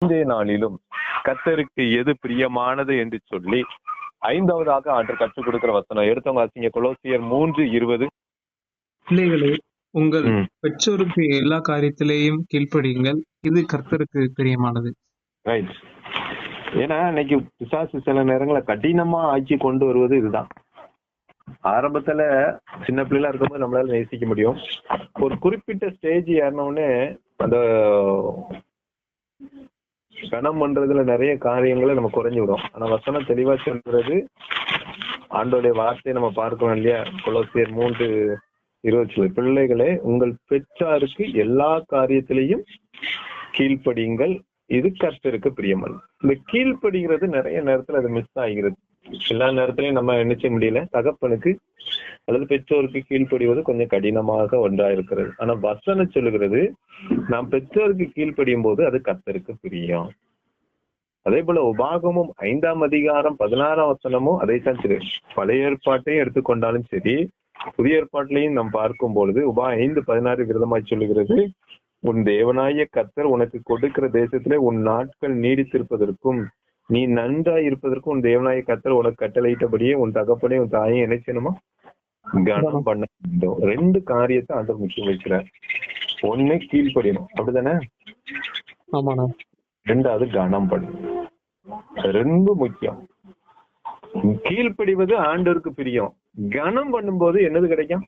இன்றைய நாளிலும் கத்தருக்கு எது பிரியமானது என்று சொல்லி ஐந்தாவதாக ஆண்டர் கற்றுக் கொடுக்கிற வசனம். எடுத்தவங்க வாசிங்க. கொலோசியர் மூன்று இருபது. பிள்ளைகளே உங்கள். பெற்றோருக்கு எல்லா காரியத்திலேயும் கீழ்ப்படியுங்கள். இது கர்த்தருக்கு பிரியமானது. ரைட் ஏன்னா இன்னைக்கு பிசாசு சில நேரங்கள கடினமா ஆக்கி கொண்டு வருவது இதுதான். ஆரம்பத்துல சின்ன பிள்ளைல இருக்கும்போது நம்மளால நேசிக்க முடியும். ஒரு குறிப்பிட்ட ஸ்டேஜ் ஏறினவுடனே அந்த கணம் பண்றதுல நிறைய காரியங்களை நம்ம குறைஞ்சு விடும் ஆனா வசனம் தெளிவா சொல்றது ஆண்டோடைய வார்த்தையை நம்ம பார்க்கணும் இல்லையா? கொலோசியர் மூன்று இருபத்தி பிள்ளைகளே உங்கள் பெற்றாருக்கு எல்லா காரியத்திலையும் கீழ்ப்படியுங்கள். இது கர்த்தருக்கு பிரியமல் இந்த கீழ்ப்படுகிறது நிறைய நேரத்துல அது மிஸ் ஆகிறது எல்லா நேரத்திலையும் நம்ம நினைச்ச முடியல? தகப்பனுக்கு அல்லது பெற்றோருக்கு கீழ்ப்படிவது கொஞ்சம் கடினமாக ஒன்றா இருக்கிறது. ஆனா வசனம் சொல்லுகிறது நாம் பெற்றோருக்கு கீழ்ப்படியும் போது அது கர்த்தருக்கு பிரியம். அதே போல உபாகமும் ஐந்தாம் அதிகாரம் பதினாறாம் வசனமும் அதைத்தான் சரி பழைய ஏற்பாட்டையும் எடுத்துக்கொண்டாலும் சரி புதிய ஏற்பாட்டிலையும் நாம் பார்க்கும் பொழுது உபா ஐந்து பதினாறு விரதமாய் சொல்லுகிறது உன் தேவனாய கர்த்தர் உனக்கு கொடுக்கிற தேசத்திலே உன் நாட்கள் நீடித்திருப்பதற்கும் நீ நன்றாய் இருப்பதற்கும் உன் தேவனாய கர்த்தர் உனக்கு கட்டளையிட்டபடியே உன் தகப்பனே உன் தாயும் என்ன செய்யணுமா? கனம் பண்ண வேண்டும். ரெண்டு காரியத்தை ஆண்டவர் முக்கியம் வைக்கிறார் ஒண்ணு கீழ்ப்படியணும். அப்படிதானே ரெண்டாவது கனம் பண்ணணும். ரெண்டு முக்கியம். கீழ்ப்படிவது ஆண்டவருக்கு பிரியம். கனம் பண்ணும்போது என்னது கிடைக்கும்?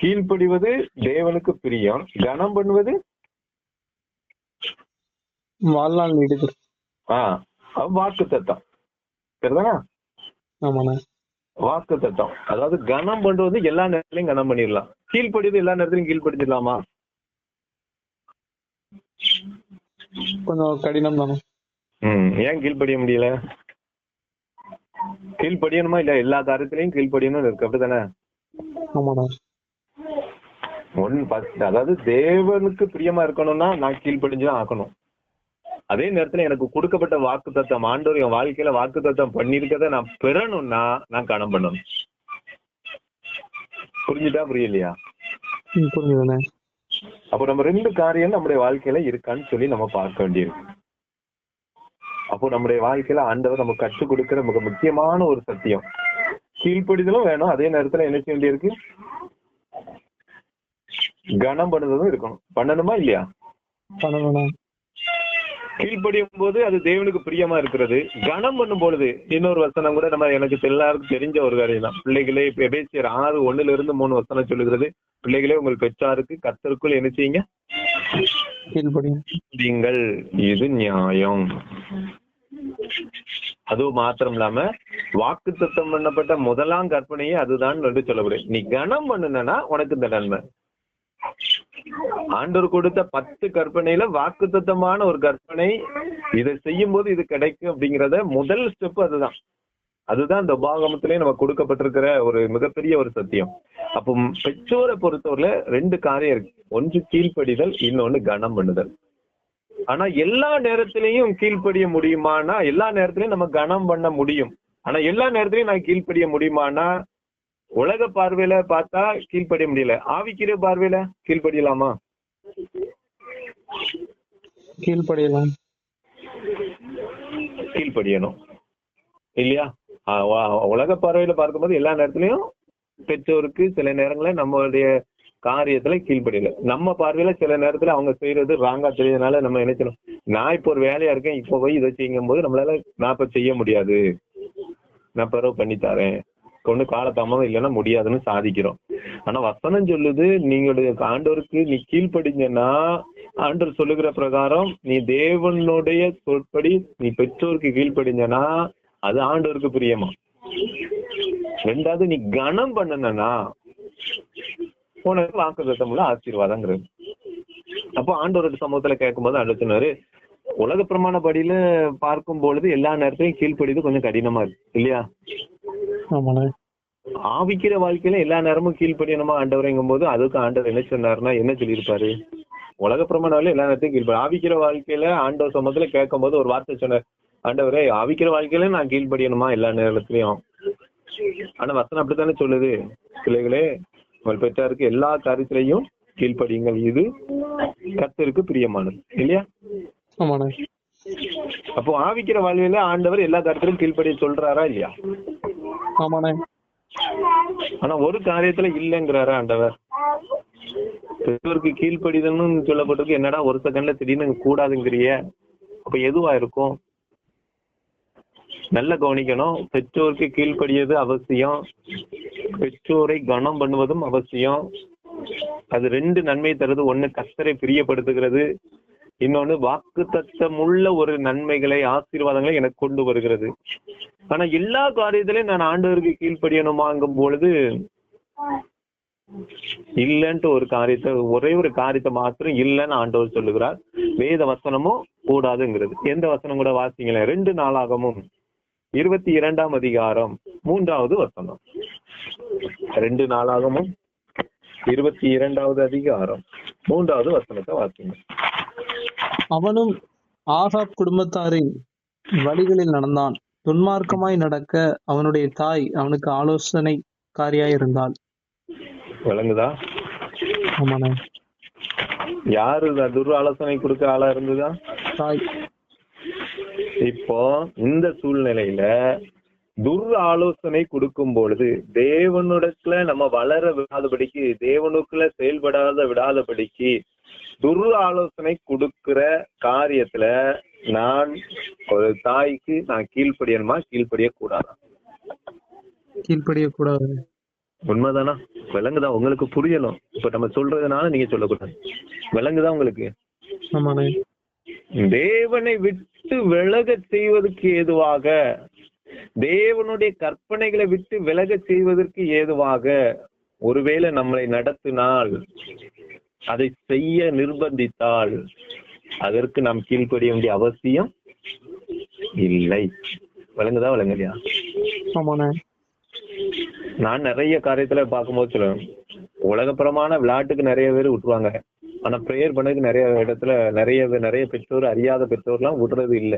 கீழ்ப்படிவது தேவனுக்கு பிரியம். கனம் பண்ணுவது வாழ்நாள் நீடிது ஆஹ் வாக்கு தத்தம். சரிதானா? ஆமாண்ணா. வாக்கு தத்தம். அதாவது கனம் பண்றது எல்லா நேரத்திலையும் கனம் பண்ணிடலாம். கீழ்ப்படிவது எல்லா நேரத்திலையும் கீழ்ப்படுத்திடலாமா கொஞ்சம் கடினம் தானே ம் ஏன் கீழ்ப்படிய முடியல? கீழ்ப்படியணுமா இல்ல எல்லா காரியத்திலையும் கீழ்ப்படியணும்னு இருக்கு அப்படிதானே ஆமாண்ணா. ஒன் ஃபர்ஸ்ட் அதாவது தேவனுக்கு பிரியமா இருக்கணும்னா நான் கீழ்ப்படிஞ்சுதான் ஆக்கணும் அதே நேரத்துல எனக்கு கொடுக்கப்பட்ட வாக்கு தத்தம் ஆண்டவர் என் வாழ்க்கையில வாக்கு தத்தம் பண்ணிருக்கத நான் பெறணும்னா நான் கணம் பண்ணணும். புரிஞ்சுட்டா புரியலையா? ம், புரிஞ்சுதுண்ணே. அப்போ நம்ம ரெண்டு காரியம் நம்முடைய வாழ்க்கையில இருக்கான்னு சொல்லி நம்ம பார்க்க வேண்டியிருக்கு. அப்போ நம்முடைய வாழ்க்கையில ஆண்டவர் நமக்கு கற்றுக் கொடுக்கிற மிக முக்கியமான ஒரு சத்தியம். கீழ்ப்படிதலும் வேணும் அதே நேரத்துல என்ன செய்ய வேண்டியிருக்கு? கனம் பண்ணுறதும் இருக்கணும். பண்ணணுமா இல்லையா? பண்ணணுண்ணா கீழ்ப்படியும் போது அது தேவனுக்கு பிரியமா இருக்கிறது. கனம் பண்ணும் பொழுது இன்னொரு வசனம் கூட நம்ம எனக்கு எல்லாருக்கும் தெரிஞ்ச ஒரு காரியம் தான் பிள்ளைகளே இப்ப எபேசியர் ஆறு ஒண்ணுல இருந்து மூணு வசனம் சொல்லுகிறது. பிள்ளைகளே உங்கள் பெற்றாருக்கு கத்தருக்குள் என்ன செய்யுங்க? இது நியாயம். அது மாத்திரம் இல்லாம வாக்கு தத்தம் பண்ணப்பட்ட முதலாம் கற்பனையே அதுதான் என்று சொல்லப்படுது. நீ கனம் பண்ணுனா உனக்கு இந்த நன்மை. ஆண்டவர் கொடுத்த பத்து கற்பனையில வாக்கு தத்தமான ஒரு கற்பனை இதை செய்யும் போது இது கிடைக்கும் அப்படிங்கறத முதல் ஸ்டெப் அதுதான். அதுதான் இந்த உபாகமத்திலே நம்ம கொடுக்கப்பட்டிருக்கிற ஒரு மிகப்பெரிய ஒரு சத்தியம். அப்போ பெற்றோரை பொறுத்தவரையில ரெண்டு காரியம் இருக்கு. ஒன்று கீழ்ப்படிதல் இன்னொன்னு கனம் பண்ணுதல். ஆனா எல்லா நேரத்திலையும் கீழ்ப்படிய முடியுமானா எல்லா நேரத்திலையும் நம்ம கனம் பண்ண முடியும். ஆனா எல்லா நேரத்திலையும் நான் கீழ்ப்படிய முடியுமானா உலக பார்வையில பார்த்தா கீழ்ப்படிய முடியல. ஆவிக்கிற பார்வையில கீழ்ப்படியலாமா? கீழ்ப்படியலாம். கீழ்ப்படியணும். இல்லையா? உலக பார்வையில பார்க்கும்போது எல்லா நேரத்திலையும் பெற்றோருக்கு சில நேரங்களில் நம்மளுடைய காரியத்துல கீழ்ப்படியல. நம்ம பார்வையில சில நேரத்துல அவங்க செய்யறது ராங்கா தெரியறதுனால நம்ம நினைக்கணும் நான் இப்போ ஒரு வேலையா இருக்கேன் இப்போ போய் இதை செய்யும் போது நம்மளால நான் இப்ப செய்ய முடியாது. நான் பிறகு பண்ணி தரேன். கொண்டு காலதாமதம் இல்லைன்னா முடியாதுன்னு சாதிக்கிறோம். ஆனா வசனம் சொல்லுது நீங்களுடைய ஆண்டவருக்கு நீ கீழ்ப்படிஞ்சன்னா ஆண்டவர் சொல்லுகிற பிரகாரம் நீ தேவனுடைய சொற்படி நீ பெற்றோருக்கு கீழ்ப்படிஞ்சனா அது ஆண்டவருக்கு பிரியமா? ரெண்டாவது நீ கனம் பண்ணனா உனக்கு வாக்கு தத்தமுள்ள ஆசீர்வாதங்கிறது. அப்போ ஆண்டவரோட சமூகத்துல கேட்கும்போது ஆண்டவர் சொன்னாரு உலக பிரமாண படியில பார்க்கும் பொழுது எல்லா நேரத்திலையும் கீழ்ப்படிது கொஞ்சம் கடினமா இருக்கு இல்லையா? ஆமாண்ணே. ஆவிக்கிற வாழ்க்கையில எல்லா நேரமும் கீழ்ப்படியணுமா ஆண்டவரைங்கும் போது அதுக்கு ஆண்டவர் என்ன சொன்னாருன்னா என்ன சொல்லியிருப்பாரு? உலக பிரமாணால எல்லா நேரத்தையும் கீழ்ப்படி ஆவிக்கிற வாழ்க்கையில ஆண்டவர் சமத்துல கேட்கும் போது ஒரு வார்த்தை சொன்னார். ஆண்டவரே ஆவிக்கிற வாழ்க்கையில நான் கீழ்ப்படியணுமா எல்லா நேரத்திலையும்? ஆனா வசனம் அப்படித்தானே சொல்லுது? பிள்ளைகளே உங்கள் பெற்றாருக்கு எல்லா காரியத்திலையும் கீழ்ப்படியுங்கள். இது கர்த்தருக்கு பிரியமானது. இல்லையா? அப்போ ஆவிக்கிற வாழ்வில ஆண்டவர் எல்லா கருத்திலும் கீழ்ப்படிய சொல்றாரா இல்லையா? ஆமாண்ணே ஆனா ஒரு காரியத்துல இல்லைங்கிறாரு ஆண்டவர். பெற்றோருக்கு கீழ்ப்படிதல்னு சொல்லப்பட்டிருக்கு. என்னடா ஒரு செகண்ட்ல திடீர்னு கூடாதுங்கிறிய? அப்ப எதுவா இருக்கும்? நல்ல கவனிக்கணும். பெற்றோருக்கு கீழ்ப்படியது அவசியம். பெற்றோரை கனம் பண்ணுவதும் அவசியம். அது ரெண்டு நன்மை தருது. ஒண்ணு கத்தரை பிரியப்படுத்துகிறது. இன்னொன்னு வாக்கு உள்ள ஒரு நன்மைகளை ஆசீர்வாதங்களை எனக்கு கொண்டு வருகிறது. ஆனா எல்லா காரியத்திலையும் நான் ஆண்டவருக்கு கீழ்ப்படியணுமாங்கும் பொழுது இல்லைன்ட்டு ஒரு காரியத்தை ஒரே ஒரு காரியத்தை மாத்திரம் இல்லைன்னு ஆண்டவர் சொல்லுகிறார். வேத வசனமும் கூடாதுங்கிறது. எந்த வசனம் கூட வாசிங்களேன். ரெண்டு நாளாகமும். இருபத்தி இரண்டாம் அதிகாரம் மூன்றாவது வசனம். ரெண்டு நாளாகமும் இருபத்தி இரண்டாவது அதிகாரம் மூன்றாவது வசனத்தை வாசிங்க. அவனும் ஆகாப் குடும்பத்தாரின் வழிகளில் நடந்தான். துன்மார்க்கமாய் நடக்க அவனுடைய தாய் அவனுக்கு ஆலோசனைக்காரியாய் இருந்தாள் விளங்குதா? ஆமாண்ணே. யாரு துர் ஆலோசனை கொடுக்க ஆளா இருந்ததா? தாய். இப்போ இந்த சூழ்நிலையில துர் ஆலோசனை கொடுக்கும் பொழுது தேவனுடத்துல நம்ம வளர விடாதபடிக்கு தேவனுக்குள்ள செயல்படாத விடாதபடிக்கு துர் ஆலோசனை கொடுக்கிற காரியத்துல நான் ஒரு தாய்க்கு நான் கீழ்ப்படியணுமா? கீழ்ப்படிய கூடாதா கீழ்ப்படியக்கூடாது. உண்மைதானா? விலங்குதா? உங்களுக்கு புரியணும். இப்ப நம்ம சொல்றதுனால நீங்க சொல்லக்கூடாது. விலங்குதா உங்களுக்கு? தேவனை விட்டு விலகச் செய்வதற்கு ஏதுவாக? தேவனுடைய கற்பனைகளை விட்டு விலகச் செய்வதற்கு ஏதுவாக? ஒருவேளை நம்மளை நடத்தினால் அதை செய்ய நிர்பந்தித்தால் அதற்கு நாம் கீழ்ப்படிய வேண்டிய அவசியம் இல்லை. விளங்குதா விளங்கலையா நான் நிறைய காரியத்துல பார்க்கும்போது சொல்லுவேன். உலகப்புறமான விளையாட்டுக்கு நிறைய பேர் விட்டுருவாங்க ஆனா ப்ரேயர் பண்ணதுக்கு நிறைய இடத்துல நிறைய நிறைய பெற்றோர் அறியாத பெற்றோர்லாம் விடுறது இல்ல.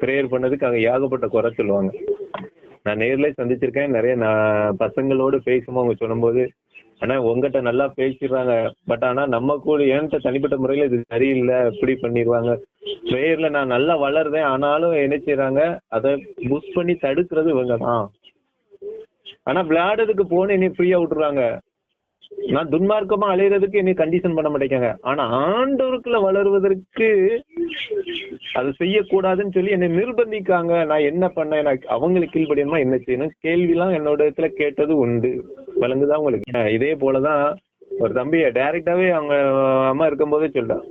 ப்ரேயர் பண்ணதுக்கு அங்க ஏகப்பட்ட குறை சொல்லுவாங்க. நான் நேர்ல சந்திச்சிருக்கேன். நிறைய நான் பசங்களோடு பேசும்போது அவங்க சொல்லும்போது ஆனா உங்ககிட்ட நல்லா பேசிடுறாங்க. பட் ஆனா நம்ம கூட என்கிட்ட தனிப்பட்ட முறையில இது சரியில்லை இப்படி பண்ணிடுவாங்க. பிரேயர்ல நான் நல்லா வளருதேன் ஆனாலும் என்ன செய்யறாங்க அதை புஷ் பண்ணி தடுக்கிறது இவங்க தான். ஆனா விளையாடுறதுக்கு போன என்னை ஃப்ரீயா விட்டுறாங்க. நான் துன்மார்க்கமா அலையிறதுக்கு என்னை கண்டிஷன் பண்ண மாட்டேங்காங்க ஆனா ஆண்டவருக்குள்ள வளருவதற்கு அது செய்யக்கூடாதுன்னு சொல்லி என்னை நிர்பந்திக்காங்க. நான் என்ன பண்ண எனக்கு அவங்களுக்கு கீழ்படியுமா என்ன செய்யணும்? கேள்விலாம் என்னோட இடத்துல கேட்டது உண்டு. விளங்குதா உங்களுக்கு? இதே போலதான் ஒரு தம்பிய டைரக்டாவே அவங்க அம்மா இருக்கும்போதே சொல்லிட்டான்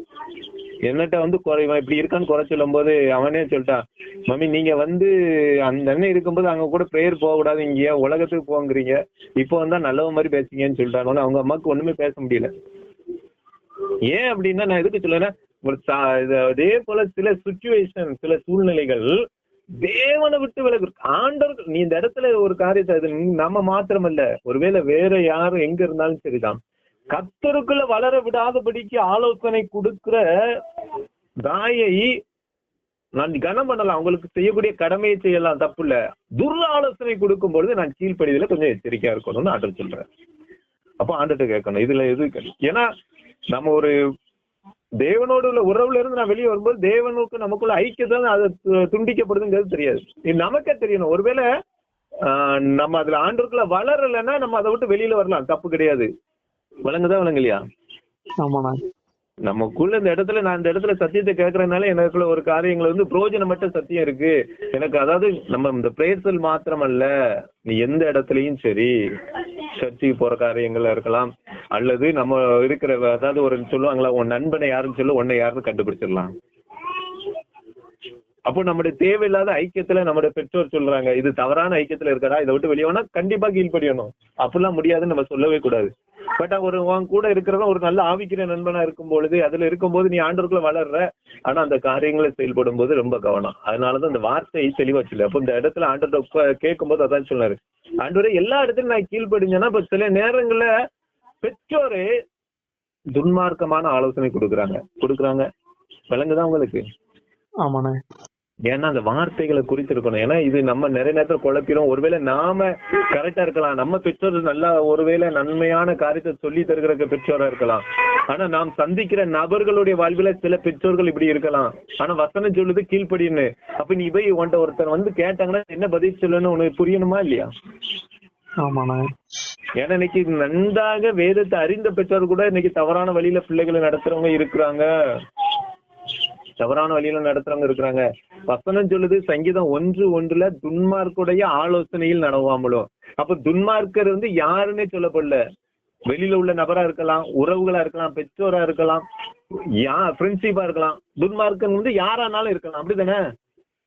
என்னட்ட வந்து குறை இப்படி இருக்கான்னு குறை சொல்லும் போது அவனே சொல்லிட்டான் மம்மி நீங்க வந்து அந்த அண்ணன் இருக்கும்போது அங்க கூட ப்ரேயர் போக கூடாது இங்க உலகத்துக்கு போங்கிறீங்க. இப்போ வந்தா நல்லவ மாதிரி பேசுங்கன்னு சொல்லிட்டாங்க. அவங்க அம்மாவுக்கு ஒண்ணுமே பேச முடியல. ஏன் அப்படின்னா நான் எதுக்கு சொல்லுறேன்னா ஒரு அதே போல சில சுச்சுவேஷன் சில சூழ்நிலைகள் தேவனை விட்டு விலகு. ஆண்டவர் நீ இந்த இடத்துல ஒரு காரியத்தை நம்ம நம்ம மாத்திரமல்ல. ஒருவேளை வேற யாரும் எங்க இருந்தாலும் சரிதான். கத்தருக்குள்ள வளர விடாதபடிக்கு ஆலோசனை கொடுக்கிற தாயை நான் கனம் பண்ணலாம். அவங்களுக்கு செய்யக்கூடிய கடமையை செய்யலாம். தப்பு இல்ல துர் ஆலோசனை கொடுக்கும் பொழுது நான் கீழ்ப்படிதல கொஞ்சம் எச்சரிக்கையா இருக்கணும்னு ஆண்டர் சொல்றேன் அப்போ ஆண்டர்கிட்ட கேட்கணும். இதுல எது ஏன்னா நம்ம ஒரு தேவனோடு உள்ள உறவுல இருந்து நான் வெளியே வரும்போது தேவனுக்கு நமக்குள்ள ஐக்கியத்தை அது துண்டிக்கப்படுதுங்கிறது தெரியாது. இது நமக்கே தெரியணும். ஒருவேளை ஆஹ், நம்ம அதுல ஆண்டுக்குள்ள வளரலைன்னா நம்ம அதை விட்டு வெளியில வரலாம். தப்பு கிடையாது. விளங்குதா விளங்கலையா? ஆமா நமக்குள்ள இந்த இடத்துல நான் இந்த இடத்துல சத்தியத்தை கேட்கறதுனால எனக்குள்ள ஒரு காரியங்கள் வந்து புரோஜனம் மட்டும் சத்தியம் இருக்கு. எனக்கு அதாவது நம்ம இந்த பிரேசல் மாத்திரமல்ல. நீ எந்த இடத்துலயும் சரி சர்ச்சுக்கு போற காரியங்களா இருக்கலாம். அல்லது நம்ம இருக்கிற அதாவது ஒரு சொல்லுவாங்களா உன் நண்பனை யாருன்னு சொல்லு உன்னை யாருன்னு கண்டுபிடிச்சிடலாம். அப்போ நம்முடைய தேவையில்லாத ஐக்கியத்துல நம்முடைய பெற்றோர் சொல்றாங்க இது தவறான ஐக்கியத்துல இருக்கடா இதை விட்டு வெளியே வேணா கண்டிப்பா கீழ்படியணும் அப்படிலாம் முடியாதுன்னு நம்ம சொல்லவே கூடாது. பட் ஒரு உன் கூட இருக்கிறவன் ஒரு நல்ல ஆவிக்கிற நண்பனா இருக்கும் பொழுது அதுல இருக்கும்போது நீ ஆண்டோருக்குள்ள வளர்ற ஆனா அந்த காரியங்களை செயல்படும் போது ரொம்ப கவனம். அதனாலதான் அந்த வார்த்தை தெளிவா சொல்லு அப்போ இந்த இடத்துல ஆண்டோட கேட்கும் போது அதான் சொன்னாரு. ஆண்டோரே எல்லா இடத்துலயும் நான் கீழ்படிஞ்சேன்னா இப்ப சில நேரங்கள்ல பெற்றோரு துன்மார்க்கமான ஆலோசனை கொடுக்குறாங்க. கொடுக்குறாங்க. விளங்குதா உங்களுக்கு? ஆமாண்ணே. ஏன்னா அந்த வார்த்தைகளை குறித்திருக்கணும். ஏன்னா இது நம்ம நிறைய நேரத்துல குழப்பிடும் ஒருவேளை நாம கரெக்டா இருக்கலாம். நம்ம பெற்றோர் நல்லா ஒருவேளை நன்மையான காரியத்தை சொல்லி தருகிற பெற்றோரா இருக்கலாம். ஆனா நாம் சந்திக்கிற நபர்களுடைய வாழ்வில சில பெற்றோர்கள் இப்படி இருக்கலாம். ஆனா வசனம் சொல்லுது கீழ்ப்படின்னு. அப்ப நீ போய் உன்ட்ட ஒருத்தர் வந்து கேட்டாங்கன்னா என்ன பதில் சொல்லணும்னு உனக்கு புரியணுமா இல்லையா? ஏன்னா இன்னைக்கு நன்றாக வேதத்தை அறிந்த பெற்றோர் கூட இன்னைக்கு தவறான வழியில பிள்ளைகளை நடத்துறவங்க இருக்கிறாங்க. தவறான வழியில நடத்துறவங்க இருக்கிறாங்க. வசனம் சொல்லுது சங்கீதம் ஒன்று ஒன்றுல துன்மார்க்குடைய ஆலோசனையில் நடவாமலோ. அப்ப துன்மார்க்கர் வந்து யாருன்னே சொல்லப்படல. வெளியில உள்ள நபரா இருக்கலாம் உறவுகளா இருக்கலாம் பெற்றோரா இருக்கலாம் யா ஃப்ரெண்ட்ஷிப்பா இருக்கலாம். துன்மார்க்கன் வந்து யாரானாலும் இருக்கலாம். அப்படிதானே?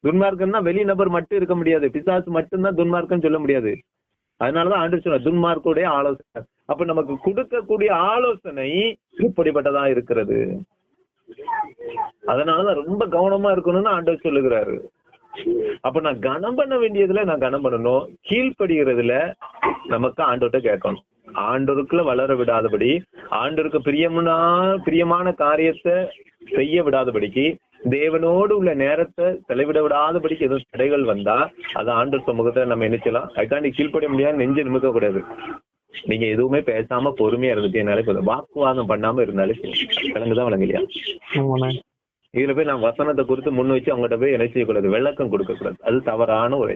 துன்மார்க்கன்னா வெளி நபர் மட்டும் இருக்க முடியாது. பிசாசு மட்டும்தான் துன்மார்க்கன் சொல்ல முடியாது. அதனாலதான் ஆண்டு சொல்ல துன்மார்க்குடைய ஆலோசனை. அப்ப நமக்கு கொடுக்கக்கூடிய ஆலோசனை இப்படிப்பட்டதா இருக்கிறது. அதனாலதான் ரொம்ப கவனமா இருக்கணும்னு ஆண்டவர் சொல்லுகிறாரு. அப்ப நான் கனம் பண்ண வேண்டியதுல நான் கனம் பண்ணணும். கீழ்ப்படுகிறதுல நமக்கு ஆண்டோட்ட கேட்கணும். ஆண்டோருக்குள்ள வளர விடாதபடி ஆண்டோருக்கு பிரியமுனா பிரியமான காரியத்தை செய்ய விடாதபடிக்கு தேவனோடு உள்ள நேரத்தை செலவிட விடாதபடிக்கு எதுவும் தடைகள் வந்தா அது ஆண்டவர் சமூகத்தை நம்ம நினைச்சலாம் அதுக்காண்டி கீழ்ப்படிய முடியாது நெஞ்சு நிமிக்க கூடாது நீங்க எதுவுமே பேசாம பொறுமையா இருந்துட்டேனாலே போதும். வாக்குவாதம் பண்ணாம இருந்தாலே விளங்குதான் விளங்கலையா இதுல போய் நான் வசனத்தை குறித்து முன் வச்சு அவங்ககிட்ட போய் என்ன செய்யக்கூடாது? விளக்கம் கொடுக்க கூடாது அது தவறான ஒரு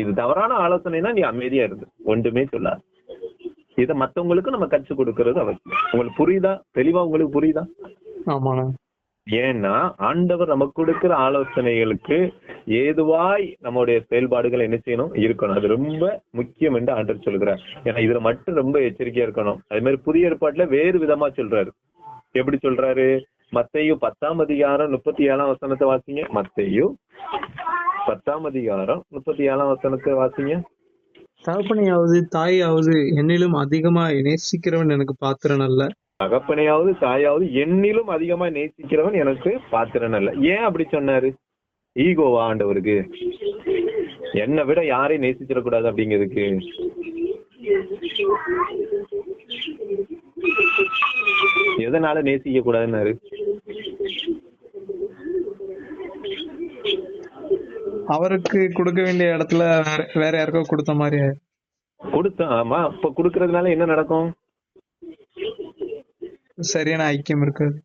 இது தவறான ஆலோசனைனா நீ அமைதியா இருந்து ஒன்றுமே சொல்லாது. இதை மத்தவங்களுக்கு நம்ம கற்றுக் கொடுக்கறது அவசியம். உங்களுக்கு புரியுதா? தெளிவா உங்களுக்கு புரியுதா? ஆமாண்ணே. ஏன்னா ஆண்டவர் நமக்கு கொடுக்கிற ஆலோசனைகளுக்கு ஏதுவாய் நம்முடைய செயல்பாடுகள் என்ன செய்யணும்? இருக்கணும். அது ரொம்ப முக்கியம் என்று ஆண்டவர் சொல்கிறார் ஏன்னா இதுல மட்டும் ரொம்ப எச்சரிக்கையா இருக்கணும். அதே மாதிரி புதிய ஏற்பாட்டுல வேறு விதமா சொல்றாரு. எப்படி சொல்றாரு? மத்தையும் பத்தாம் அதிகாரம் முப்பத்தி ஏழாம் வசனத்தை வாசிங்க. மத்தையும் பத்தாம் அதிகாரம் முப்பத்தி ஏழாம் வசனத்தை வாசிங்க. தகப்பனையாவது தாயாவது என்னிலும் அதிகமா நேசிக்கிறவன் எனக்கு பாத்திரன் அல்ல. தகப்பனையாவது தாயாவது என்னிலும் அதிகமா நேசிக்கிறவன் எனக்கு பாத்திரன் அல்ல. ஏன் அப்படி சொன்னாரு? ஈகோவா ஆண்டவருக்கு. என்னை விட யாரையும் நேசிச்சிடக்கூடாது அப்படிங்கிறதுக்கு. எதனால நேசிக்க கூடாதுன்னாரு? அவருக்கு கொடுக்க வேண்டிய இடத்துல வேற யாருக்கோ கொடுத்த மாதிரி. கொடுத்தா ஆமா இப்ப கொடுக்கறதுனால என்ன நடக்கும்? சரியான ஐக்கியம் இருக்காது.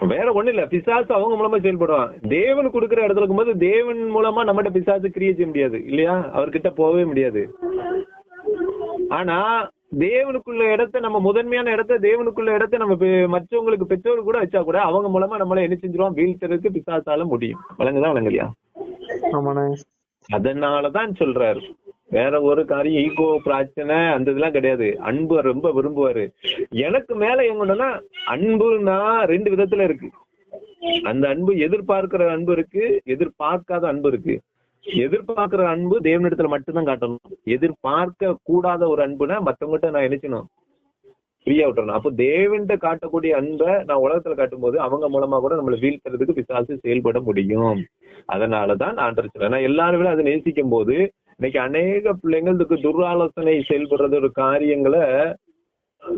வேற ஒண்ணு இல்ல. பிசாசு அவங்க மூலமா செயல்படுவான். தேவன் கொடுக்கிற இடத்துல இருக்கும்போது தேவன் மூலமா நம்மகிட்ட பிசாசு கிரியை செய்ய முடியாது இல்லையா? அவர்கிட்ட போகவே முடியாது. ஆனா தேவனுக்குள்ள இடத்த நம்ம முதன்மையான இடத்த தேவனுக்குள்ள இடத்த நம்ம மற்றவங்களுக்கு பெற்றோர் கூட வச்சா கூட அவங்க மூலமா நம்மள என்ன செஞ்சிருவோம் வீழ்த்துறதுக்கு பிசாசால முடியும். வழங்குதான் வழங்கலையா? அதனாலதான் சொல்றாரு. வேற ஒரு காரியம் ஈகோ பிரச்சனை அந்த இதெல்லாம் கிடையாது. அன்பு ரொம்ப விரும்புவாரு. எனக்கு மேல எங்கன்னா அன்புனா ரெண்டு விதத்துல இருக்கு. அந்த அன்பு எதிர்பார்க்கிற அன்பு இருக்கு எதிர்பார்க்காத அன்பு இருக்கு. எதிர்பார்க்கிற அன்பு தேவனிடத்துல மட்டும்தான் காட்டணும். எதிர்பார்க்க கூடாத ஒரு அன்புனா மத்தவங்ககிட்ட நான் நினைக்கணும் ஃப்ரீயா விட்டுறணும். அப்போ தேவன்கிட்ட காட்டக்கூடிய அன்பை நான் உலகத்துல காட்டும்போது அவங்க மூலமா கூட நம்மளை வீழ்த்துறதுக்கு பிசாசு செயல்பட முடியும். அதனாலதான் நான் நான் எல்லாரும் விட அதை நேசிக்கும் போது இன்னைக்கு அநேக பிள்ளைங்களுக்கு துராலோசனை செயல்படுறது ஒரு காரியங்களை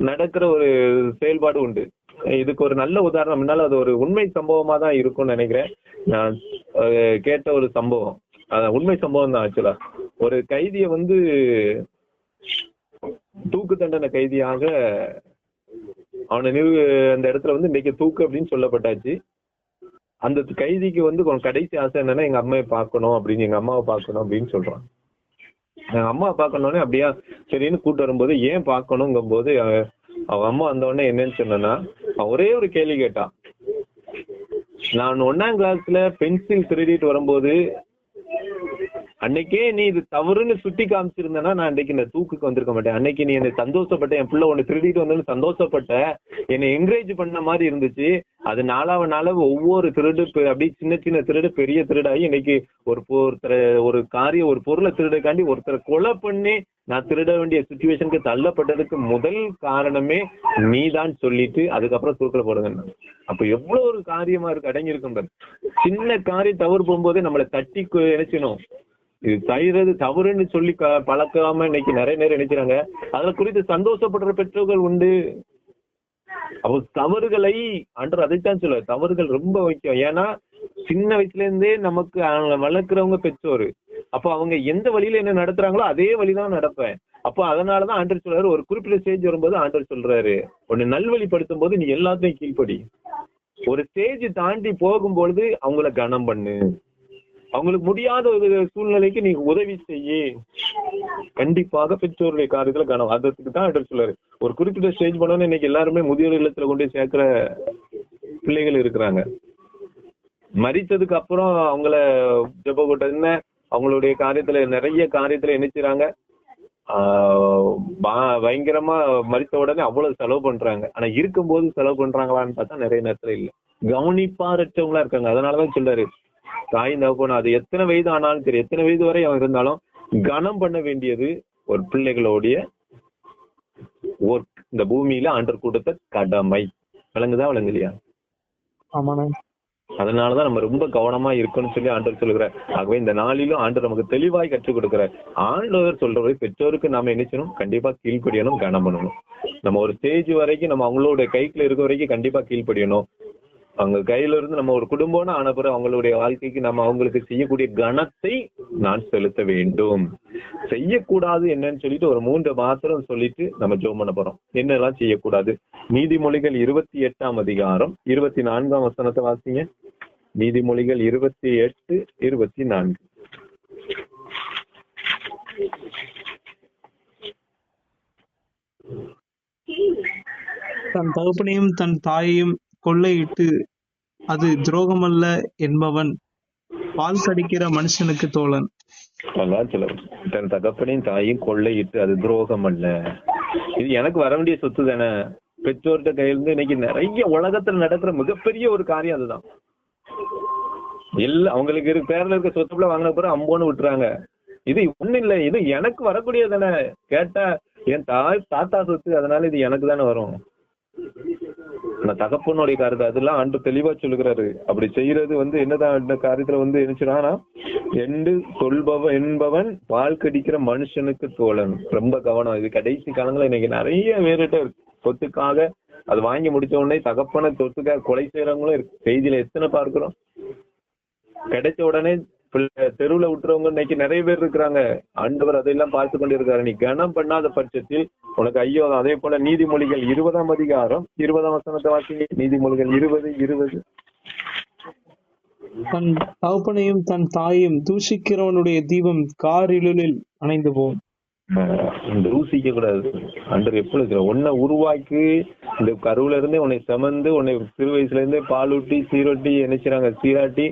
நடக்கிற ஒரு செயல்பாடு உண்டு. இதுக்கு ஒரு நல்ல உதாரணம் என்னால அது ஒரு உண்மை சம்பவமா தான் இருக்கும்னு நினைக்கிறேன். நான் கேட்ட ஒரு சம்பவம். அதான் உண்மை சம்பவம் தான் ஆக்சுவலா ஒரு கைதியை வந்து தூக்கு தண்டனை கைதியாக அவனை நிறு அந்த இடத்துல வந்து இன்னைக்கு தூக்கு அப்படின்னு சொல்லப்பட்டாச்சு. அந்த கைதிக்கு வந்து கடைசி ஆசை என்னன்னா எங்க அம்மையை பார்க்கணும் அப்படின்னு எங்க அம்மாவை பார்க்கணும் அப்படின்னு சொல்றான். அம்மா பாக்கணும்னே அப்படியா? சரின்னு கூட்டு வரும்போது ஏன் பாக்கணுங்கும் போது அவ- அவன் அம்மா வந்த உடனே என்னன்னு சொன்னா ஒரே ஒரு கேள்வி கேட்டான் நான் ஒன்னாம் கிளாஸ்ல பென்சில் திருடிட்டு வரும்போது அன்னைக்கே நீ இது தவறுன்னு சுட்டி காமிச்சிருந்தனா நான் அன்னைக்கு இந்த தூக்குக்கு வந்திருக்க மாட்டேன். அன்னைக்கு நீ என்னை சந்தோஷப்பட்ட என் பிள்ளை ஒண்ணு திருடிட்டு வந்தேன்னு சந்தோஷப்பட்ட என்னை என்கரேஜ் பண்ண மாதிரி இருந்துச்சு. அது நாளாவ நாள ஒவ்வொரு திருடு அப்படியே சின்ன சின்ன திருடு பெரிய திருடாயி இன்னைக்கு ஒரு ஒருத்தர் ஒருத்தரை ஒரு காரியம் ஒரு பொருளை திருடுக்காண்டி ஒருத்தரை கொலை பண்ணி நான் திருட வேண்டிய சுச்சுவேஷனுக்கு தள்ளப்பட்டதுக்கு முதல் காரணமே நீதான் சொல்லிட்டு அதுக்கப்புறம் தூக்கில போடுங்க அப்ப எவ்வளவு ஒரு காரியமா இருக்கு அடங்கி இருக்கும் சின்ன காரியம் தவறு போகும்போதே நம்மளை தட்டி நினைச்சினோம் இது செய்யறது தவறுன்னு சொல்லி க- பழக்காம இன்னைக்கு நிறைய நேரம் நினைக்கிறாங்க அதுல குறித்து சந்தோஷப்படுற பெற்றோர்கள் உண்டு. அப்போ தவறுகளை அன்று அதைத்தான் சொல்ல தவறுகள் ரொம்ப முக்கியம். ஏன்னா சின்ன வயசுல இருந்தே நமக்கு அவங்கள வளர்க்குறவங்க பெற்றோர். அப்போ அவங்க எந்த வழியில என்ன நடத்துறாங்களோ அதே வழிதான் நடப்பேன். அப்போ அதனாலதான் ஆண்டர் சொல்றாரு ஒரு குறிப்பிட்ட ஸ்டேஜ் வரும்போது ஆண்டர் சொல்றாரு உன்னை நல்வழிப்படுத்தும் போது நீ எல்லாத்தையும் கீழ்ப்படி. ஒரு ஸ்டேஜ் தாண்டி போகும்பொழுது அவங்கள கனம் பண்ணு அவங்களுக்கு முடியாத ஒரு சூழ்நிலைக்கு நீ உதவி செய்யி. கண்டிப்பாக பெற்றோருடைய காரியத்துல கனம் அதற்கு தான் ஆண்டர் சொல்லாரு ஒரு குறிப்பிட்ட ஸ்டேஜ் போனோன்னு இன்னைக்கு எல்லாருமே முதியோர் இல்லத்துல கொண்டு சேர்க்கிற பிள்ளைகள் இருக்கிறாங்க. மறித்ததுக்கு அப்புறம் அவங்கள ஜெப கூட்டம்னு அவங்களுடைய காரியத்துல நிறைய காரியத்துல என்ன ஆஹ் பயங்கரமா மறித்த உடனே அவ்வளவு செலவு பண்றாங்க. ஆனா இருக்கும்போது செலவு பண்றாங்களான்னு பார்த்தா நிறைய நேரத்துல இல்ல. கவனிப்பாரற்றவங்களா இருக்காங்க. அதனாலதான் சொல்றாரு. தாய் தகப்பன் அது எத்தனை வயது ஆனாலும் சரி எத்தனை வயது வரை அவன் இருந்தாலும் கனம் பண்ண வேண்டியது ஒரு பிள்ளைகளுடைய ஒர்க் இந்த பூமியில ஆண்டர் கொடுத்த கடமை. விளங்குதா விளங்குலையா? அதனாலதான் நம்ம ரொம்ப கவனமா இருக்கணும்னு சொல்லி ஆண்டவர் சொல்லுகிறார். ஆகவே இந்த நாளிலும் ஆண்டவர் நமக்கு தெளிவாய் கற்றுக் கொடுக்கிறார். ஆண்டவர் சொல்றவரை பெற்றோருக்கு நாம என்ன செய்யணும்? கண்டிப்பா கீழ்ப்படியணும் கனம் பண்ணணும். நம்ம ஒரு ஸ்டேஜ் வரைக்கும் நம்ம அவங்களோட கைக்குள்ள இருக்க வரைக்கும் கண்டிப்பா கீழ்ப்படியணும். அவங்க கையில இருந்து நம்ம ஒரு குடும்பம்னு ஆன அவங்களுடைய வாழ்க்கைக்கு நம்ம அவங்களுக்கு செய்யக்கூடிய கணத்தை நான் செலுத்த வேண்டும். செய்யக்கூடாது என்னன்னு சொல்லிட்டு ஒரு மூன்று மாத்திரம் சொல்லிட்டு நம்ம ஜோம் பண்ண போறோம். என்னெல்லாம் செய்யக்கூடாது? நீதிமொழிகள் இருபத்தி எட்டாம் அதிகாரம் இருபத்தி நான்காம் வசனத்தை வாசிங்க. நீதிமொழிகள் இருபத்தி எட்டு இருபத்தி நான்கு. தன் தகப்பனையும் தன் தாயையும் கொள்ளையிட்டு அது துரோகமல்ல என்பவன் பால் கடிக்கிற மனுஷனுக்கு தோழன். அதான் சொல்ல தன் தகப்பனையும் தாயும் கொள்ளையிட்டு அது துரோகம் அல்ல இது எனக்கு வர வேண்டிய சொத்து தானே. பெற்றோர்கிட்ட கையிலிருந்து இன்னைக்கு நிறைய உலகத்துல நடக்கிற மிகப்பெரிய ஒரு காரியம் அதுதான். இல்ல அவங்களுக்கு இருக்க பேர்ல இருக்க சொத்துக்குள்ள வாங்கின பிறகு அம்போன்னு விட்டுறாங்க. இது ஒண்ணு இல்ல இது எனக்கு வரக்கூடியதானே கேட்டா என் தாய் தாத்தா சொத்து அதனால இது எனக்கு தானே வரும். ஆனா தகப்பனுடைய காரியத்தை அதெல்லாம் ஆண்டு தெளிவா சொல்லுகிறாரு. அப்படி செய்யறது வந்து என்னதான் இந்த காரியத்துல வந்து என்னச்சுனா எண்டு சொல்பவன் என்பவன் பால் கடிக்கிற மனுஷனுக்கு தோழன். ரொம்ப கவனம். இது கடைசி காலங்கள இன்னைக்கு நிறைய பேர்கிட்ட இருக்கு. சொத்துக்காக அது வாங்கி முடிச்ச உடனே தகப்பனை சொத்துக்காக கொலை செய்யறவங்களும் இருக்கு. செய்தியில எத்தனை பார்க்கிறோம்? கிடைச்ச உடனே தெருவுல விட்டுறவங்க இன்னைக்கு நிறைய பேர் இருக்கிறாங்க. ஆண்டவர் அதையெல்லாம் பார்த்து கொண்டிருக்காரு நீ கனம் பண்ணாத பட்சத்தில் உனக்கு ஐயோ அதே போல நீதிமொழிகள் இருபதாம் அதிகாரம் இருபதாம் வசனத்தை வாசிங்க. நீதிமொழிகள் இருபது இருபது. தன் தகப்பனையும் தன் தாயையும் தூஷிக்கிறவனுடைய தீபம் காரிலுளில் அணைந்து போகும் இந்த ஊசிக்க கூடாது அண்டர் எப்பொழுது உன்னை உருவாக்கி இந்த கருவுல இருந்தே உன்னை சமந்து உன்னை சிறு வயசுல இருந்தே பாலூட்டி சீரொட்டி நினைச்சாங்க செய்றாங்க சீராட்டி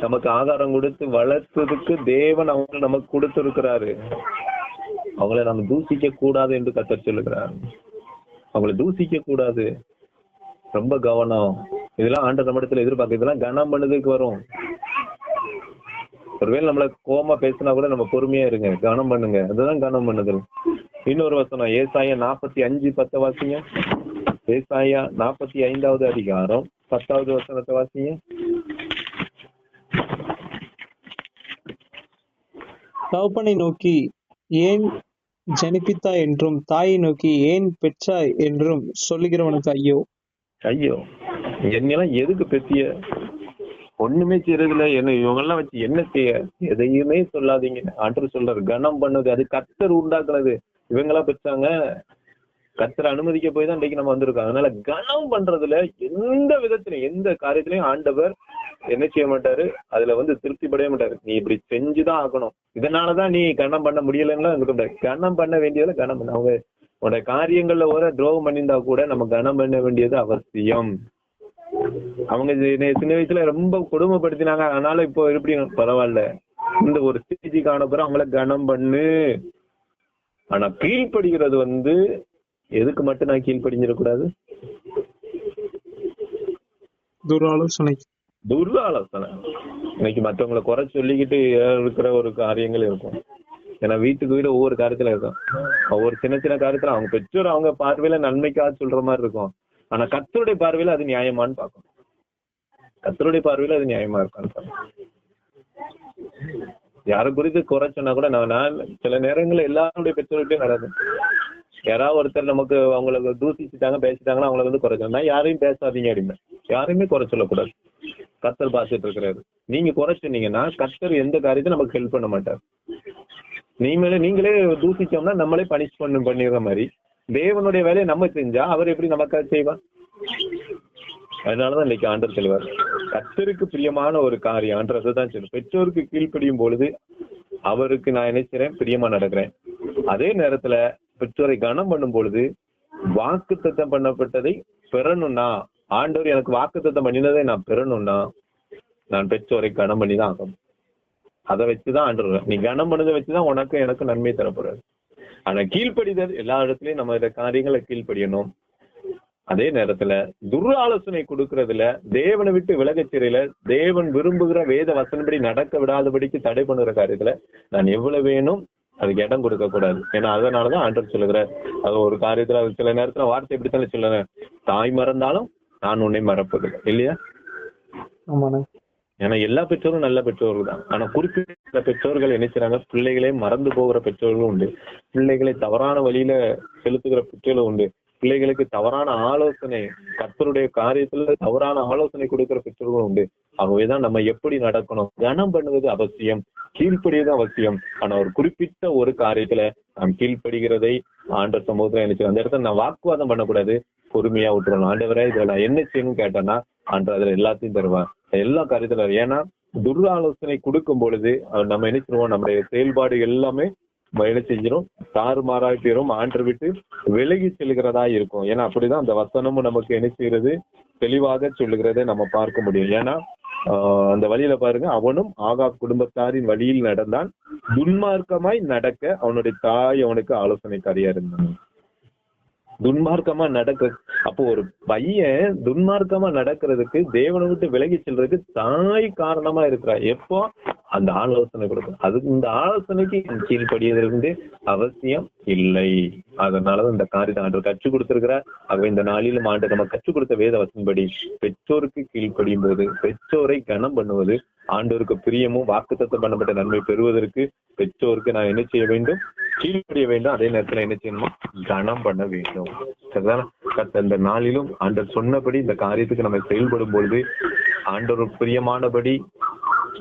நமக்கு ஆகாரம் கொடுத்து வளர்த்ததுக்கு தேவன் அவங்க நமக்கு கொடுத்திருக்கிறாரு. அவங்கள நம்ம தூசிக்க கூடாது என்று கத்தர் சொல்லுகிறார். அவங்கள தூசிக்க கூடாது ரொம்ப கவனம். இதெல்லாம் ஆண்டர் நம்மிடத்துல எதிர்பார்க்க இதெல்லாம் கனம் பண்ணதுக்கு வரும். ஒருவேளை நம்மள கோமா பேசினா கூட நம்ம பொறுமையா இருங்க. கனம் பண்ணுங்க. அதுதான் கனம் பண்ணுதல். இன்னொரு வசனம். ஏசாயா நாற்பத்தி அஞ்சு பத்து வாசிங்க. ஏசாயா நாற்பத்தி ஐந்தாவது அதிகாரம் பத்தாவது வசனத்தை வாசிங்க. தகப்பனை நோக்கி ஏன் ஜனிப்பித்தாய் என்றும் தாயை நோக்கி ஏன் பெற்றாய் என்றும் சொல்லுகிறவனுக்கு ஐயோ. ஐயோ. என்னெல்லாம் எதுக்கு பெத்திய? ஒண்ணுமே செய்யறதுல என்ன இவங்க எல்லாம் வச்சு என்ன செய்ய? எதையுமே சொல்லாதீங்க. ஆண்டர் சொல்றாரு கனம் பண்ணது. அது கத்தர் உண்டாக்குனது. இவங்கெல்லாம் பெற்றாங்க. கத்தர் அனுமதிக்க போய் தான் இன்னைக்கு நம்ம வந்திருக்கோம். அதனால கனம் பண்றதுல எந்த விதத்திலையும் எந்த காரியத்திலையும் ஆண்டவர் என்ன செய்ய மாட்டாரு? அதுல வந்து திருப்திப்படவே மாட்டாரு. நீ இப்படி செஞ்சுதான் ஆகணும். இதனாலதான் நீ கனம் பண்ண முடியலன்னா கனம் பண்ண வேண்டியதுல கனம் பண்ண. அவங்க உன்னோட காரியங்கள்ல ஒரு துரோகம் பண்ணியிருந்தா கூட நம்ம கனம் பண்ண வேண்டியது அவசியம். அவங்க சின்ன வயசுல ரொம்ப கொடுமைப்படுத்தினாங்க. அதனால இப்போ எப்படி பரவாயில்ல. இந்த ஒரு ஸ்டேஜுக்கு ஆன பிறகு அவங்கள கனம் பண்ணு. ஆனா கீழ்ப்படுகிறது வந்து எதுக்கு மட்டும் நான் கீழ்ப்படிஞ்சிடக்கூடாது துராலோசனை துர்ஆலோசனை. இன்னைக்கு மற்றவங்களை குறை சொல்லிக்கிட்டு இருக்கிற ஒரு காரியங்கள் இருக்கும். ஏன்னா வீட்டுக்கு வீடு ஒவ்வொரு காரியத்துல இருக்கும். ஒவ்வொரு சின்ன சின்ன காரியத்துல அவங்க பெற்றோர் அவங்க பார்வையில நன்மைக்காக சொல்ற மாதிரி இருக்கும். ஆனா கத்தருடைய பார்வையில அது நியாயமான்னு பாக்கணும் கத்தருடைய பார்வையில அது நியாயமா இருக்கான்னு பார்க்கணும். யாரை குறித்து குறை சொன்னா கூட நான் நான் சில நேரங்கள்ல எல்லாருடைய பெற்றோர்கிட்டயும் நடந்தேன். யாராவது ஒருத்தர் நமக்கு அவங்களுக்கு தூசிச்சுட்டாங்க பேசிட்டாங்கன்னா அவங்களை வந்து குறை சொன்னா யாரையும் பேசாதீங்க அப்படின்னு. யாரையுமே குறை சொல்லக்கூடாது. கத்தர் பாசிட்டு இருக்கிறாரு. நீங்க குறைச்சுனீங்கன்னா கத்தர் எந்த காரியத்தையும் நமக்கு ஹெல்ப் பண்ண மாட்டார். நீங்களே நீங்களே தூசிச்சோம்னா நம்மளே பனிஷ் பண்ண பண்ணிடுற மாதிரி. தேவனுடைய வேலையை நம்ம செஞ்சா அவர் எப்படி நமக்காக செய்வார்? அதனாலதான் இன்னைக்கு ஆண்டர் செல்வார் கத்தருக்கு பிரியமான ஒரு காரியம். ஆண்டர் தான் சொல்லும் பெற்றோருக்கு கீழ்ப்படியும் பொழுது அவருக்கு நான் நினைக்கிறேன் பிரியமா நடக்கிறேன். அதே நேரத்துல பெற்றோரை கனம் பண்ணும் பொழுது வாக்கு தத்தம் பண்ணப்பட்டதை பெறணும்னா ஆண்டவர் எனக்கு வாக்கு தத்தம் பண்ணினதை நான் பெறணும்னா நான் பெற்றோரை கனம் பண்ணி தான் ஆகணும். அதை வச்சுதான் ஆண்டவர் நீ கனம் பண்ணதை வச்சுதான் உனக்கு எனக்கு நன்மை தரப்படுறது ஆனா கீழ்ப்படிதல் எல்லா இடத்துலயும் நம்ம இந்த காரியங்களை கீழ்ப்படியணும். அதே நேரத்துல துர் ஆலோசனை கொடுக்கறதுல தேவனை விட்டு விலகச் சிறையில தேவன் விரும்புகிற வேத வசனப்படி நடக்க விடாதபடிக்கு தடை பண்ணுற காரியத்துல நான் எவ்வளவு வேணும் அதுக்கு இடம் கொடுக்க கூடாது. ஏன்னா அதனாலதான் ஆண்டர் சொல்லுகிற அது ஒரு காரியத்துல அது சில நேரத்துல வார்த்தை எப்படித்தானே சொல்லுறேன் தாய் மறந்தாலும் நான் உன்னை மறப்பதில்லை. இல்லையா? ஏன்னா எல்லா பெற்றோரும் நல்ல பெற்றோர்கள் தான். ஆனா குறிப்பிட்ட பெற்றோர்கள் என்ன செய்றாங்க? பிள்ளைகளே மறந்து போகிற பெற்றோர்களும் உண்டு. பிள்ளைகளை தவறான வழியில செலுத்துகிற பெற்றோர்களும் உண்டு. பிள்ளைகளுக்கு தவறான ஆலோசனை கத்தருடைய காரியத்துல தவறான ஆலோசனை கொடுக்கிற பெற்றோர்களும் உண்டு. ஆகவேதான் நம்ம எப்படி நடக்கணும்? கனம் பண்ணுவது அவசியம் கீழ்ப்படியது அவசியம். ஆனா ஒரு குறிப்பிட்ட ஒரு காரியத்துல நாம் கீழ்ப்படுகிறதை ஆண்ட சமூகத்துல நினைச்சு அந்த இடத்துல நான் வாக்குவாதம் பண்ணக்கூடாது. பொறுமையா விட்டுறணும். ஆண்டவரே இதுல நான் என்ன செய்யணும்னு கேட்டேன்னா ஆண்டு அதுல எல்லாத்தையும் தருவான் எல்லா காரியத்துல ஏன்னா துராலோசனை கொடுக்கும் பொழுது நம்ம என்ன செய்வோம்? நம்முடைய செயல்பாடு எல்லாமே நம்ம என்ன செஞ்சிடும் தாறுமாறாய் போயிரும் ஆண்டு விட்டு விலகி செல்கிறதா இருக்கும். ஏன்னா அப்படிதான் அந்த வசனமும் நமக்கு என்ன செய்யறது தெளிவாக சொல்லுகிறதை நம்ம பார்க்க முடியும். ஏன்னா ஆஹ் அந்த வழியில பாருங்க அவனும் ஆகா குடும்பத்தாரின் வழியில் நடந்தான். துன்மார்க்கமாய் நடக்க அவனுடைய தாய் அவனுக்கு ஆலோசனைக்காரியா இருந்தான். துன்மார்க்கமா நடக்கிறது அப்போ ஒரு பையன் துன்மார்க்கமா நடக்கிறதுக்கு தேவனை விட்டு விலகி செல்றதுக்கு தாய் காரணமா இருக்கிறா எப்போ? அந்த ஆலோசனை கொடுக்கும் அது இந்த ஆலோசனைக்கு கீழ்படியதற்கு அவசியம் இல்லை. அதனாலதான் இந்த காரியத்தை ஆண்டவர் கற்றுக் கொடுத்திருக்கிறார் ஆகவே இந்த நாளிலும் ஆண்டு நம்ம கற்றுக் கொடுத்த வேத வசன்படி பெற்றோருக்கு கீழ்ப்படியும் போது பெற்றோரை கனம் பண்ணுவது ஆண்டோருக்கு பிரியமும் வாக்குத்தத்தம் பண்ணப்பட்ட நன்மை பெறுவதற்கு பெற்றோருக்கு நான் என்ன செய்ய வேண்டும்? கீழ்ப்படிய வேண்டும். அதே நேரத்துல என்ன செய்யணுமா? கனம் பண்ண வேண்டும். சரிதானே? இந்த நாளிலும் ஆண்டர் சொன்னபடி இந்த காரியத்துக்கு நம்ம செயல்படும் பொழுது ஆண்டவர் பிரியமானபடி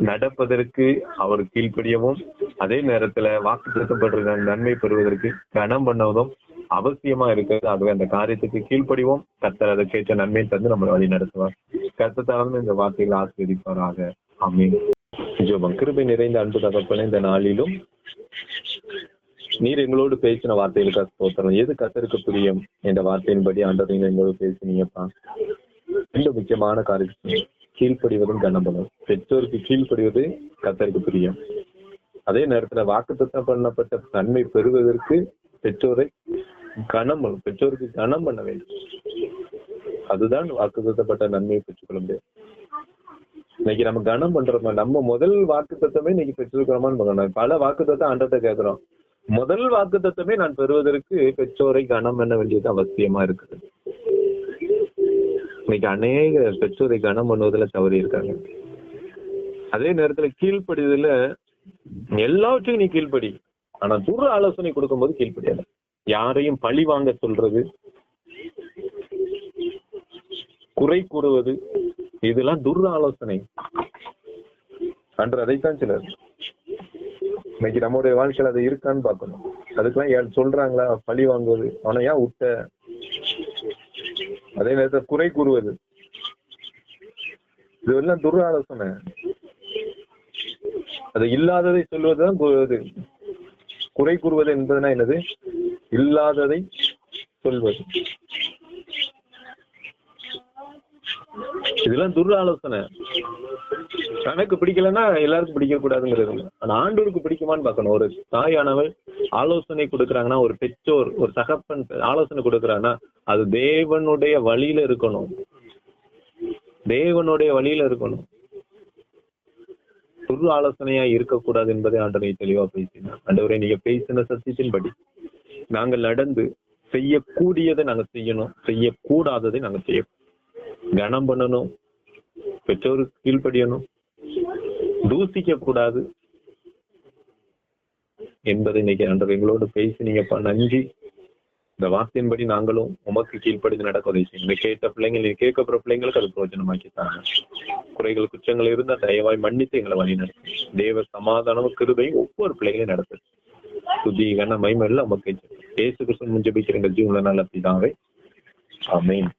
நடப்பதற்கு அவர் கீழ்ப்படியவும் அதே நேரத்துல வாக்கு திருத்தப்படுற நன்மை பெறுவதற்கு கனம் பண்ணுவதும் அவசியமா இருக்கிறது. ஆகவே அந்த காரியத்துக்கு கீழ்ப்படிவோம். கத்தர் அதை கேட்ட நன்மை தந்து நம்மளை வழி நடத்துவார். கர்த்தத்தாலும் இந்த வார்த்தைகளை ஆஸ்வதிப்பாராக அமீன் ஜோபம். கிருபை நிறைந்த அன்பு தகப்பன இந்த நாளிலும் நீர் எங்களோடு பேசின வார்த்தைகளுக்கு ஸ்தோத்திரம். எது கத்தருக்கு பிரியம் என்ற வார்த்தையின்படி ஆண்டவர் எங்களோடு பேசினீங்கப்பா. ரெண்டு முக்கியமான காரியம் கீழ்ப்படிவதும் கனபலம் பெற்றோருக்கு கீழ்ப்படிவது கத்தருக்கு பிரியம். அதே நேரத்துல வாக்குத்தத்தம் பண்ணப்பட்ட நன்மை பெறுவதற்கு பெற்றோரை கனம் பெற்றோருக்கு கனம் பண்ண வேண்டும். அதுதான் வாக்குத்தத்தப்பட்ட நன்மையை பெற்றுக்கொள்ள முடியாது இன்னைக்கு நம்ம கனம் பண்றோமா? நம்ம முதல் வாக்குத்தத்தமே இன்னைக்கு பெற்றிருக்கிறோமான்னு பல பல தத்துவம் ஆண்டத்தை கேட்கிறோம். முதல் வாக்குத்தத்தமே நான் பெறுவதற்கு பெற்றோரை கனம் பண்ண வேண்டியது அவசியமா இருக்குது. இன்னைக்கு அநேக பெற்றோரை கனம் பண்ணுவதுல தவறி இருக்காங்க அதே நேரத்துல கீழ்ப்படியதுல எல்லாவற்றையும் நீ கீழ்ப்படி. ஆனா துர ஆலோசனை கொடுக்கும்போது கீழ்ப்படியாத யாரையும் பழி வாங்க சொல்றது குறை கூறுவது இதெல்லாம் துர் ஆலோசனை. அன்று அதைத்தான் சிலர். இன்னைக்கு நம்முடைய வாழ்க்கையில அது இருக்கான்னு பார்க்கணும். அதுக்கெல்லாம் சொல்றாங்களா? பழி வாங்குவது. அவனை ஏன் விட்ட? அதே நேரத்துல குறை கூறுவது. இதெல்லாம் துர் ஆலோசனை அது இல்லாததை சொல்வதுதான் குறை கூறுவது என்பதுனா என்னது? இல்லாததை சொல்வது. இதெல்லாம் துர் ஆலோசனை தனக்கு பிடிக்கலன்னா எல்லாருக்கும் பிடிக்க கூடாதுங்கிறது ஆனா ஆண்டோருக்கு பிடிக்குமான்னு பார்க்கணும். ஒரு தாயானவள் ஆலோசனை கொடுக்குறாங்கன்னா ஒரு பெற்றோர் ஒரு தகப்பன் ஆலோசனை கொடுக்குறாங்கன்னா அது தேவனுடைய வழியில இருக்கணும். தேவனுடைய வழியில இருக்கணும். துரு ஆலோசனையா இருக்கக்கூடாது என்பதை ஆண்டவரை தெளிவா பேசினார். ஆண்டவரை நீங்க பேசின சத்தியத்தின்படி நாங்கள் நடந்து செய்யக்கூடியதை நாங்க செய்யணும் செய்யக்கூடாததை நாங்க செய்ய கனம் பண்ணணும் பெற்றோருக்கு கீழ்படியணும் தூசிக்க கூடாது என்பதை இன்னைக்கு ஆண்டவர் எங்களோடு பேசினீங்கப்பா நன்றி இந்த வார்த்தையின்படி நாங்களும் உமக்கு கீழ்ப்படிந்து நடக்க உதவி கேட்ட பிள்ளைங்க நீ கேட்கப்படுற பிள்ளைங்களுக்கு அது பிரோஜனமாக்கி தாங்க குறைகள் குற்றங்கள் இருந்தால் தயவாய் மன்னித்து எங்களை வழி நடத்தும் தேவ சமாதானம் கிருதையும் ஒவ்வொரு பிள்ளைகளையும் நடத்துது சுத்தி கண்ண மகிமை உமக்கு ஏசு கிருஷ்ணன் முன் எங்கள் ஜீவன நல்ல பிதாவே. அமேன்